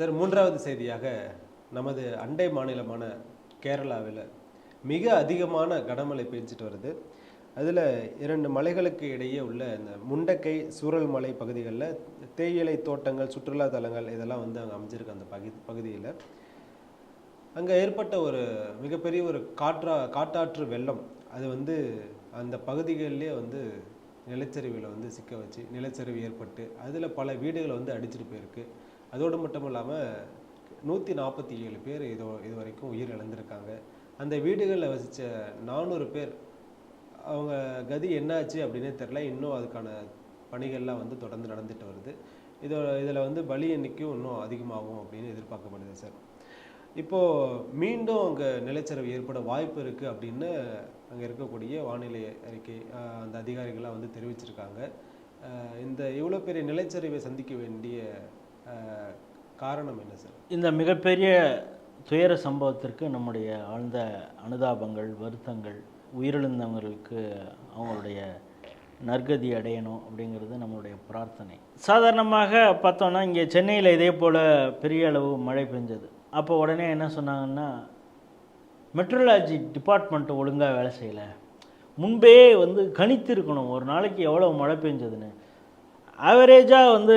Sir மூன்றாவது செய்தியாக நமது அண்டை மாநிலமான கேரளாவில் மிக அதிகமான கனமழை பெஞ்சிட்டு வருது. அதில் இரண்டு மலைகளுக்கு இடையே உள்ள இந்த முண்டக்கை சூரல் மலை பகுதிகளில் தேயிலை தோட்டங்கள் சுற்றுலா தலங்கள் இதெல்லாம் வந்து அங்கே அமைஞ்சிருக்கு அந்த பகு பகுதியில். அங்கே ஏற்பட்ட ஒரு மிகப்பெரிய ஒரு காற்றா காட்டாற்று வெள்ளம் அது வந்து அந்த பகுதிகளிலே வந்து நிலச்சரிவில் வந்து சிக்க வச்சு நிலச்சரிவு ஏற்பட்டு அதில் பல வீடுகளை வந்து அடிச்சிட்டு போயிருக்கு. அதோடு மட்டும் இல்லாமல் நூற்றி நாற்பத்தி ஏழு பேர் இதோ இது வரைக்கும் உயிர் இழந்திருக்காங்க அந்த வீடுகளில் வசித்த நானூறு பேர் அவங்க கதி என்னாச்சு அப்படின்னே தெரில இன்னும் அதுக்கான பணிகள்லாம் வந்து தொடர்ந்து நடந்துட்டு வருது. இதோ இதில் வந்து பலி எண்ணிக்கையும் இன்னும் அதிகமாகும் அப்படின்னு எதிர்பார்க்கப்படுது சார். இப்போது மீண்டும் அங்கே நிலச்சரிவு ஏற்பட வாய்ப்பு இருக்குது அப்படின்னு அங்கே இருக்கக்கூடிய வானிலை அறிக்கை அந்த அதிகாரிகள்லாம் வந்து தெரிவிச்சிருக்காங்க. இந்த இவ்வளோ பெரிய நிலச்சரிவை சந்திக்க வேண்டிய காரணம் என்ன சார்? இந்த மிகப்பெரிய துயர சம்பவத்திற்கு நம்முடைய ஆழ்ந்த அனுதாபங்கள் வருத்தங்கள் உயிரிழந்தவங்களுக்கு அவங்களுடைய நற்கதி அடையணும் அப்படிங்கிறது நம்மளுடைய பிரார்த்தனை. சாதாரணமாக பார்த்தோன்னா இங்கே சென்னையில் இதே போல் பெரிய அளவு மழை பெஞ்சது. அப்போ உடனே என்ன சொன்னாங்கன்னா மெட்ரலாஜி டிபார்ட்மெண்ட் ஒழுங்காக வேலை செய்யலை. முன்பே வந்து கணித்திருக்கணும் ஒரு நாளைக்கு எவ்வளோ மழை பெஞ்சதுன்னு. ஆவரேஜாக வந்து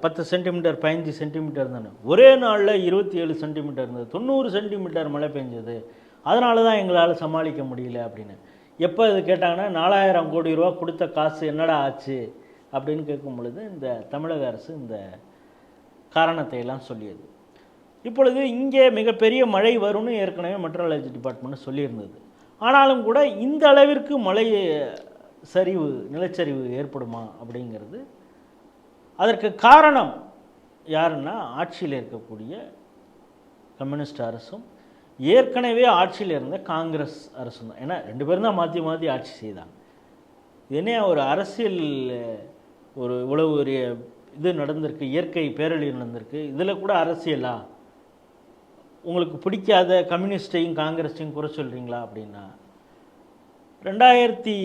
பத்து சென்டிமீட்டர் பதினஞ்சு சென்டிமீட்டர் தானே. ஒரே நாளில் இருபத்தி ஏழு சென்டிமீட்டர் இருந்தது. தொண்ணூறு சென்டிமீட்டர் மழை பெஞ்சது. அதனால தான் எங்களால் சமாளிக்க முடியல அப்படின்னு. எப்போ இது கேட்டாங்கன்னா நாலாயிரம் கோடி ரூபா கொடுத்த காசு என்னடா ஆச்சு? அப்படின்னு கேட்கும் பொழுது இந்த தமிழக அரசு இந்த காரணத்தை எல்லாம் சொல்லியது. இப்பொழுது இங்கே மிகப்பெரிய மழை வரும்னு ஏற்கனவே மெட்ரலஜி டிபார்ட்மெண்ட் சொல்லியிருந்தது. ஆனாலும் கூட இந்த அளவிற்கு மழை சரிவு நிலச்சரிவு ஏற்படுமா அப்படிங்கிறது அதற்கு காரணம் யாருன்னா ஆட்சியில் இருக்கக்கூடிய கம்யூனிஸ்ட் அரசும் ஏற்கனவே ஆட்சியில் இருந்த காங்கிரஸ் அரசும் தான். ஏன்னா ரெண்டு பேரும் தான் மாற்றி மாற்றி ஆட்சி செய்தாங்க. இது என்ன ஒரு அரசியல் ஒரு இவ்வளவு ஒரு இது நடந்திருக்கு இயற்கை பேரழிவு நடந்திருக்கு. இதில் கூட அரசியலா? உங்களுக்கு பிடிக்காத கம்யூனிஸ்டையும் காங்கிரஸையும் குறை சொல்கிறீங்களா அப்படின்னா ரெண்டாயிரத்தி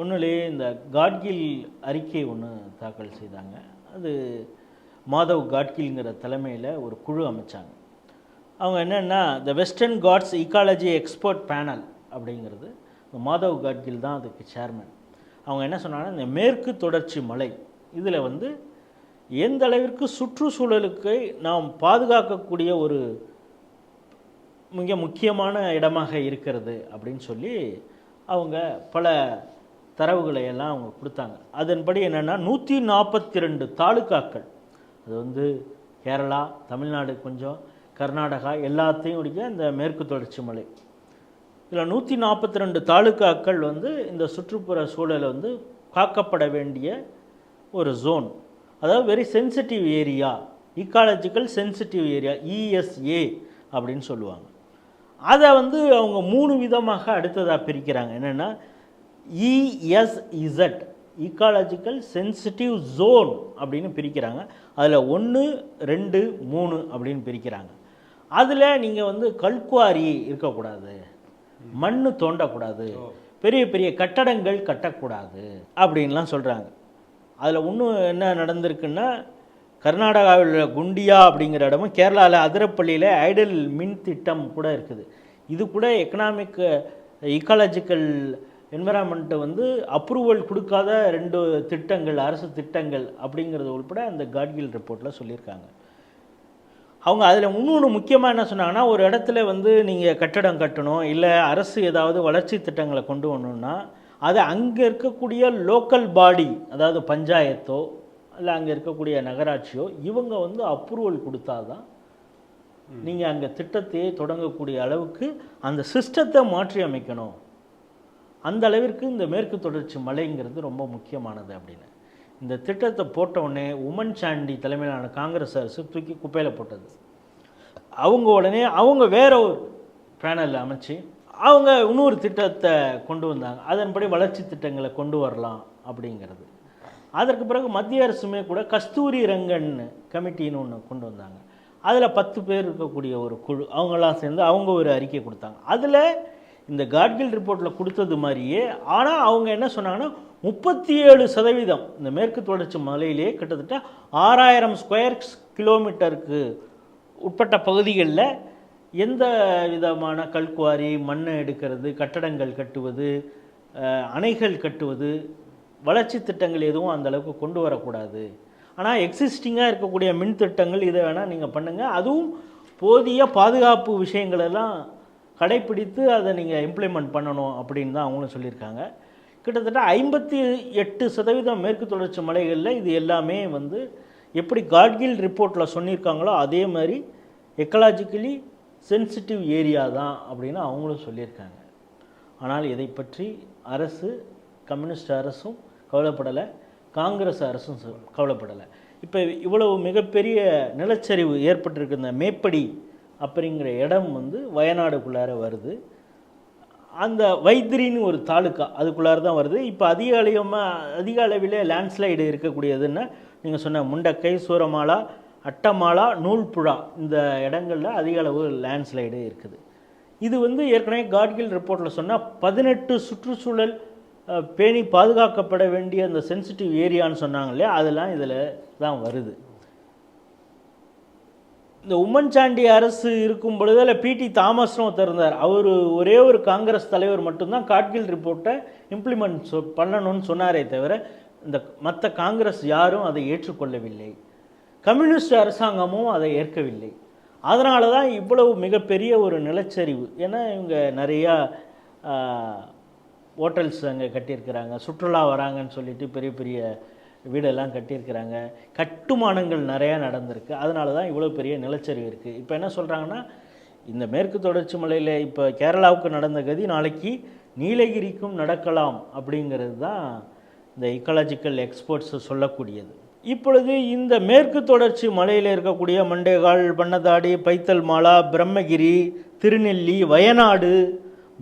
ஒன்றுலேயே இந்த காட்கில் அறிக்கை ஒன்று தாக்கல் செய்தாங்க. அது மாதவ் காட்கில்ங்கிற தலைமையில் ஒரு குழு அமைச்சாங்க. அவங்க என்னென்னா the Western Ghats ecology expert panel அப்படிங்கிறது. இந்த மாதவ் காட்கில் தான் அதுக்கு சேர்மன் அவங்க என்ன சொன்னாங்கன்னா இந்த மேற்கு தொடர்ச்சி மலை இதில் வந்து எந்த அளவிற்கு சுற்றுச்சூழலுக்கு நாம் பாதுகாக்கக்கூடிய ஒரு மிக முக்கியமான இடமாக இருக்கிறது? அப்படின்னு சொல்லி அவங்க பல தரவுகளை எல்லாம் அவங்க கொடுத்தாங்க. அதன்படி என்னென்னா நூற்றி நாற்பத்தி ரெண்டு தாலுக்காக்கள் அது வந்து கேரளா தமிழ்நாடு கொஞ்சம் கர்நாடகா எல்லாத்தையும் உடைய இந்த மேற்கு தொடர்ச்சி மலை. இதில் நூற்றி நாற்பத்தி ரெண்டு தாலுக்காக்கள் வந்து இந்த சுற்றுப்புற சூழலை வந்து காக்கப்பட வேண்டிய ஒரு ஜோன் அதாவது very sensitive area ecological sensitive area ESA அப்படின்னு சொல்லுவாங்க. அதை வந்து அவங்க மூணு விதமாக அடுத்ததாக பிரிக்கிறாங்க. என்னென்னா இஎஸ்இசட் ஈக்காலஜிக்கல் சென்சிட்டிவ் ஜோன் அப்படின்னு பிரிக்கிறாங்க. அதில் ஒன்று ரெண்டு மூணு அப்படின்னு பிரிக்கிறாங்க. அதில் நீங்கள் வந்து கல்குவாரி இருக்கக்கூடாது. மண் தோண்டக்கூடாது. பெரிய பெரிய கட்டடங்கள் கட்டக்கூடாது அப்படின்லாம் சொல்கிறாங்க அதில் இன்னும் என்ன நடந்திருக்குன்னா கர்நாடகாவில் உள்ள குண்டியா அப்படிங்கிற இடமும் கேரளாவில் அதிரப்பள்ளியில் ஐடல் மின் திட்டம் கூட இருக்குது. இது கூட எக்கனாமிக் இக்காலஜிக்கல் என்விரான்மெண்ட்டை வந்து அப்ரூவல் கொடுக்காத ரெண்டு திட்டங்கள் அரசு திட்டங்கள் அப்படிங்கிறது உள்பட அந்த காட்கில் ரிப்போர்ட்டில் சொல்லியிருக்காங்க. அவங்க அதில் இன்னொன்று முக்கியமாக என்ன சொன்னாங்கன்னா ஒரு இடத்துல வந்து நீங்கள் கட்டடம் கட்டணும் இல்லை அரசு ஏதாவது வளர்ச்சி திட்டங்களை கொண்டு வரணும்னா அதை அங்கே இருக்கக்கூடிய லோக்கல் பாடி அதாவது பஞ்சாயத்தோ இல்லை அங்கே இருக்கக்கூடிய நகராட்சியோ இவங்க வந்து அப்ரூவல் கொடுத்தாதான் நீங்கள் அங்கே திட்டத்தையே தொடங்கக்கூடிய அளவுக்கு அந்த சிஸ்டத்தை மாற்றி அமைக்கணும். அந்த அளவிற்கு இந்த மேற்கு தொடர்ச்சி மலைங்கிறது ரொம்ப முக்கியமானது அப்படின்னு. இந்த திட்டத்தை போட்ட உடனே உமன் சாண்டி தலைமையிலான காங்கிரஸ் அரசு தூக்கி குப்பையில் போட்டது. அவங்க உடனே அவங்க வேற ஒரு பேனலில் அமைச்சு அவங்க இன்னொரு திட்டத்தை கொண்டு வந்தாங்க. அதன்படி வளர்ச்சி திட்டங்களை கொண்டு வரலாம் அப்படிங்கிறது. அதற்கு பிறகு மத்திய அரசுமே கூட கஸ்தூரி ரங்கன் கமிட்டின்னு ஒன்று கொண்டு வந்தாங்க. அதில் பத்து பேர் இருக்கக்கூடிய ஒரு குழு அவங்களாம் சேர்ந்து அவங்க ஒரு அறிக்கை கொடுத்தாங்க. அதில் இந்த காட்கில் ரிப்போர்ட்டில் கொடுத்தது மாதிரியே ஆனால் அவங்க என்ன சொன்னாங்கன்னா முப்பத்தி ஏழு சதவீதம் இந்த மேற்கு தொடர்ச்சி மலையிலேயே கிட்டத்தட்ட ஆறாயிரம் ஸ்கொயர் கிலோமீட்டருக்கு உட்பட்ட பகுதிகளில் எந்த விதமான கல்குவாரி மண்ணை எடுக்கிறது கட்டடங்கள் கட்டுவது அணைகள் கட்டுவது வளர்ச்சி திட்டங்கள் எதுவும் அந்தளவுக்கு கொண்டு வரக்கூடாது. ஆனால் எக்ஸிஸ்டிங்காக இருக்கக்கூடிய மின் திட்டங்கள் இதை வேணால் நீங்கள் பண்ணுங்கள் அதுவும் போதிய பாதுகாப்பு விஷயங்களெல்லாம் கடைப்பிடித்து அதை நீங்கள் இம்ப்ளிமெண்ட் பண்ணணும் அப்படின்னு தான் அவங்களும் சொல்லியிருக்காங்க. கிட்டத்தட்ட ஐம்பத்தி எட்டு சதவீதம் மேற்கு தொடர்ச்சி மலைகளில் இது எல்லாமே வந்து எப்படி காட்கில் ரிப்போர்ட்டில் சொல்லியிருக்காங்களோ அதே மாதிரி எக்கலாஜிக்கலி சென்சிட்டிவ் ஏரியா தான் அப்படின்னு அவங்களும் சொல்லியிருக்காங்க. ஆனால் இதை பற்றி அரசு கம்யூனிஸ்ட் அரசும் கவலைப்படலை காங்கிரஸ் அரசும் கவலைப்படலை. இப்போ இவ்வளவு மிகப்பெரிய நிலச்சரிவு ஏற்பட்டிருக்கு இந்த மேப்படி அப்படிங்கிற இடம் வந்து வயநாடுக்குள்ளார வருது. அந்த வைத்திரின்னு ஒரு தாலுக்கா அதுக்குள்ளார தான் வருது. இப்போ அதிக அளவுமாக அதிக அளவில் லேண்ட்ஸ்லைடு இருக்கக்கூடியதுன்னா நீங்கள் சொன்ன முண்டக்கை சூரமாலா அட்டமாலா நூல்புழா இந்த இடங்களில் அதிக அளவு லேண்ட்ஸ்லைடு இருக்குது. இது வந்து ஏற்கனவே காட்கில் ரிப்போர்ட்டில் சொன்னால் பதினெட்டு சுற்றுச்சூழல் பேணி பாதுகாக்கப்பட வேண்டிய அந்த சென்சிட்டிவ் ஏரியான்னு சொன்னாங்க இல்லையா? அதெல்லாம் இதில் தான் வருது. இந்த உம்மன்சாண்டி அரசு இருக்கும் பொழுது இல்லை பிடி தாமஸ்னு ஒருத்தர் இருந்தார். அவர் ஒரே ஒரு காங்கிரஸ் தலைவர் மட்டும்தான் காட்கில் ரிப்போர்ட்டை இம்ப்ளிமெண்ட் சொ பண்ணணும்னு சொன்னாரே தவிர இந்த மற்ற காங்கிரஸ் யாரும் அதை ஏற்றுக்கொள்ளவில்லை. கம்யூனிஸ்ட் அரசாங்கமும் அதை ஏற்கவில்லை. அதனால தான் இவ்வளவு மிகப்பெரிய ஒரு நிலச்சரிவு. ஏன்னா இவங்க நிறையா ஹோட்டல்ஸ் அங்கே கட்டியிருக்கிறாங்க சுற்றுலா வராங்கன்னு சொல்லிட்டு பெரிய பெரிய வீடெல்லாம் கட்டியிருக்கிறாங்க. கட்டுமானங்கள் நிறையா நடந்திருக்கு. அதனால தான் இவ்வளோ பெரிய நிலச்சரிவு இருக்குது இப்போ என்ன சொல்கிறாங்கன்னா இந்த மேற்கு தொடர்ச்சி மலையில் இப்போ கேரளாவுக்கு நடந்த கதி நாளைக்கு நீலகிரிக்கும் நடக்கலாம் அப்படிங்கிறது தான் இந்த இக்காலஜிக்கல் எக்ஸ்பர்ட்ஸ் சொல்லக்கூடியது. இப்பொழுது இந்த மேற்கு தொடர்ச்சி மலையில் இருக்கக்கூடிய மண்டேகால் பண்ணதாடி பைத்தல் மாலா பிரம்மகிரி திருநெல்லி வயநாடு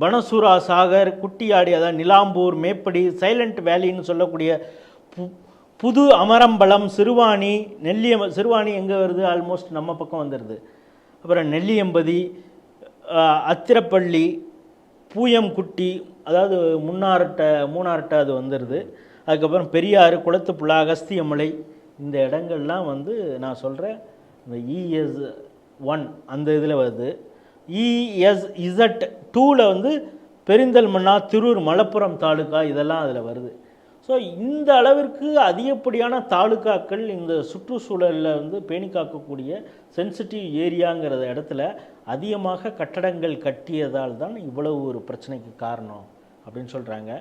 பனசூரா சாகர் குட்டியாடி அதாவது நிலாம்பூர் மேப்படி சைலண்ட் வேலின்னு சொல்லக்கூடிய புது அமரம்பலம் சிறுவாணி நெல்லியம் சிறுவாணி எங்கே வருது? ஆல்மோஸ்ட் நம்ம பக்கம் வந்துடுது அப்புறம் நெல்லியம்பதி அத்திரப்பள்ளி பூயம்குட்டி அதாவது முன்னார்ட்ட மூணார்ட்ட அது வந்துடுது அதுக்கப்புறம் பெரியாறு குளத்துப்புழா அகஸ்தியமலை இந்த இடங்கள்லாம் வந்து நான் சொல்கிறேன் இந்த இஎஸ் ஒன் அந்த இதில் வருது. இஎஸ் இசட் டூவில் வந்து பெரிந்தல்மண்ணா திருூர் மலப்புரம் தாலுக்கா இதெல்லாம் அதில் வருது. ஸோ இந்த அளவிற்கு அதிகப்படியான தாலுக்காக்கள் இந்த சுற்றுச்சூழலில் வந்து பேணி காக்கக்கூடிய சென்சிட்டிவ் ஏரியாங்கிற இடத்துல அதிகமாக கட்டடங்கள் கட்டியதால் தான் இவ்வளவு ஒரு பிரச்சனைக்கு காரணம் அப்படின்னு சொல்கிறாங்க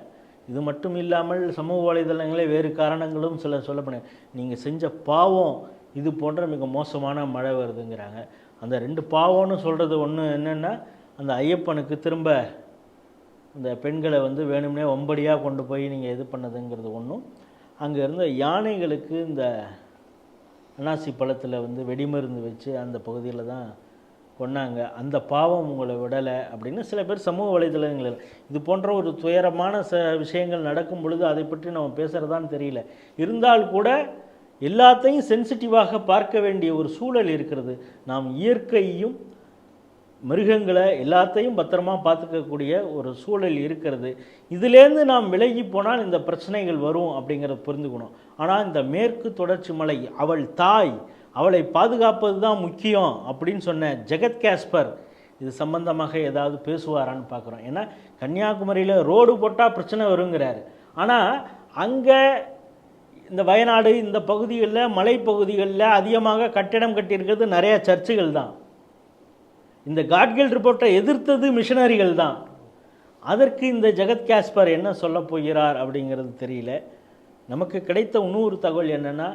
இது மட்டும் இல்லாமல் சமூக வலைதளங்களே வேறு காரணங்களும் சில சொல்லப்பட நீங்கள் செஞ்ச பாவம் இது போன்ற மிக மோசமான மழை வருதுங்கிறாங்க. அந்த ரெண்டு பாவம்னு சொல்கிறது ஒன்று என்னென்னா அந்த ஐயப்பனுக்கு திரும்ப இந்த பெண்களை வந்து வேணும்னே ஒம்படியாக கொண்டு போய் நீங்கள் இது பண்ணதுங்கிறது ஒன்றும் அங்கே இருந்த யானைகளுக்கு இந்த அன்னாசி பழத்தில் வந்து வெடிமருந்து வச்சு அந்த பகுதியில் தான் கொன்னாங்க. அந்த பாவம் உங்களை விடலை அப்படின்னு சில பேர் சமூக வலைதளங்களில் இது போன்ற ஒரு துயரமான ச விஷயங்கள் நடக்கும் பொழுது அதை பற்றி நம்ம பேசுகிறதான்னு தெரியல. இருந்தால் கூட எல்லாத்தையும் சென்சிட்டிவாக பார்க்க வேண்டிய ஒரு சூழல் இருக்கிறது. நாம் இயற்கையும் மிருகங்களை எல்லாத்தையும் பத்திரமா பார்த்துக்கக்கூடிய ஒரு சூழல் இருக்கிறது. இதுலேருந்து நாம் விலகி போனால் இந்த பிரச்சனைகள் வரும் அப்படிங்கிறத புரிந்துக்கணும். ஆனால் இந்த மேற்கு தொடர்ச்சி மலை அவள் தாய் அவளை பாதுகாப்பது தான் முக்கியம் அப்படின்னு சொன்ன ஜெகத் கேஸ்பர் இது சம்பந்தமாக ஏதாவது பேசுவாரான்னு பார்க்குறோம். ஏன்னா கன்னியாகுமரியில் ரோடு போட்டால் பிரச்சனை வருங்கிறாரு. ஆனால் அங்கே இந்த வயநாடு இந்த பகுதிகளில் மலைப்பகுதிகளில் அதிகமாக கட்டிடம் கட்டியிருக்கிறது நிறைய சர்ச்சுகள் தான். இந்த காட்கில் ரிப்போர்ட்டை எதிர்த்தது மிஷனரிகள் தான். அதற்கு இந்த ஜெகத் காஸ்பர் என்ன சொல்ல போகிறார் அப்படிங்கிறது தெரியல. நமக்கு கிடைத்த இன்னொரு தகவல் என்னென்னா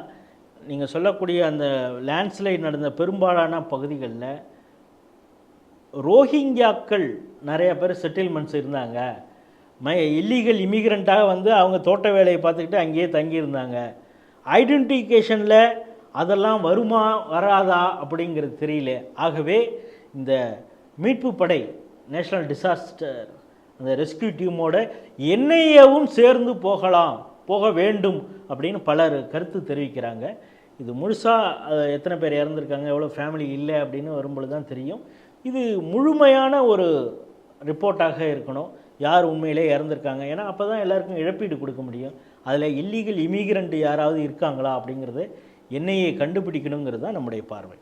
நீங்கள் சொல்லக்கூடிய அந்த லேண்ட்ஸ்லைட் நடந்த பெரும்பாலான பகுதிகளில் ரோஹிங்கியாக்கள் நிறைய பேர் செட்டில்மெண்ட்ஸ் இருந்தாங்க. மை இல்லீகல் இமிகிரண்ட்டாக வந்து அவங்க தோட்ட வேலையை பார்த்துக்கிட்டு அங்கேயே தங்கியிருந்தாங்க. ஐடென்டிஃபிகேஷனில் அதெல்லாம் வருமா வராதா அப்படிங்கிறது தெரியல. ஆகவே இந்த மீட்பு படை நேஷனல் டிசாஸ்டர் அந்த ரெஸ்கியூ டீமோட என்ஐஏவும் சேர்ந்து போகலாம் போக வேண்டும் அப்படின்னு பலர் கருத்து தெரிவிக்கிறாங்க. இது முழுசாக எத்தனை பேர் இறந்துருக்காங்க எவ்வளோ ஃபேமிலி இல்லை அப்படின்னு வரும்பொழுது தான் தெரியும். இது முழுமையான ஒரு ரிப்போர்ட்டாக இருக்கணும். யார் உண்மையிலே இறந்துருக்காங்க? ஏன்னா அப்போ தான் எல்லாருக்கும் இழப்பீடு கொடுக்க முடியும். அதில் இல்லீகல் இமிகிரண்ட் யாராவது இருக்காங்களா அப்படிங்கிறது என்ஐஏ கண்டுபிடிக்கணுங்கிறது தான் நம்முடைய பார்வை.